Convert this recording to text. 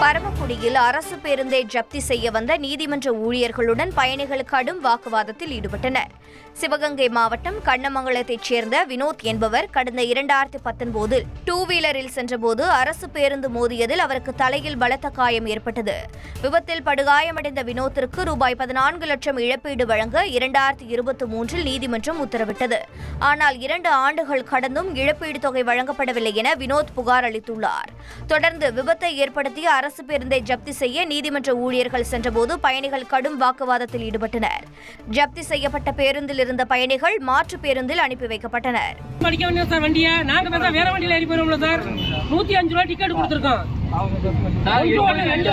பரமக்குடியில் அரசு பேருந்தை ஜப்தி செய்ய வந்த நீதிமன்ற ஊழியர்களுடன் பயணிகள் கடும் வாக்குவாதத்தில் ஈடுபட்டனர். சிவகங்கை மாவட்டம் கண்ணமங்கலத்தைச் சேர்ந்த வினோத் என்பவர் கடந்த இரண்டாயிரத்தி பத்தொன்பதில் டூ வீலரில் சென்றபோது அரசு பேருந்து மோதியதில் அவருக்கு தலையில் பலத்த காயம் ஏற்பட்டது. விபத்தில் படுகாயமடைந்த வினோத்திற்கு ரூபாய் பதினான்கு லட்சம் இழப்பீடு வழங்க இரண்டாயிரத்தி இருபத்தி மூன்றில் நீதிமன்றம் உத்தரவிட்டது. ஆனால் இரண்டு ஆண்டுகள் கடந்தும் இழப்பீடு தொகை வழங்கப்படவில்லை என வினோத் புகார் அளித்துள்ளார். தொடர்ந்து விபத்தை ஏற்படுத்திய அரசு பேருந்தை ஜப்தி செய்ய நீதிமன்ற ஊழியர்கள் சென்றபோது பயணிகள் கடும் வாக்குவாதத்தில் ஈடுபட்டனர் ஜப்தி செய்யப்பட்ட பேருந்தில் இருந்த பயணிகள் மாற்று பேருந்தில் அனுப்பி வைக்கப்பட்டனர் நூத்தி அஞ்சு ரூபாய் டிக்கெட் கொடுத்துருக்கோம் ரெண்டு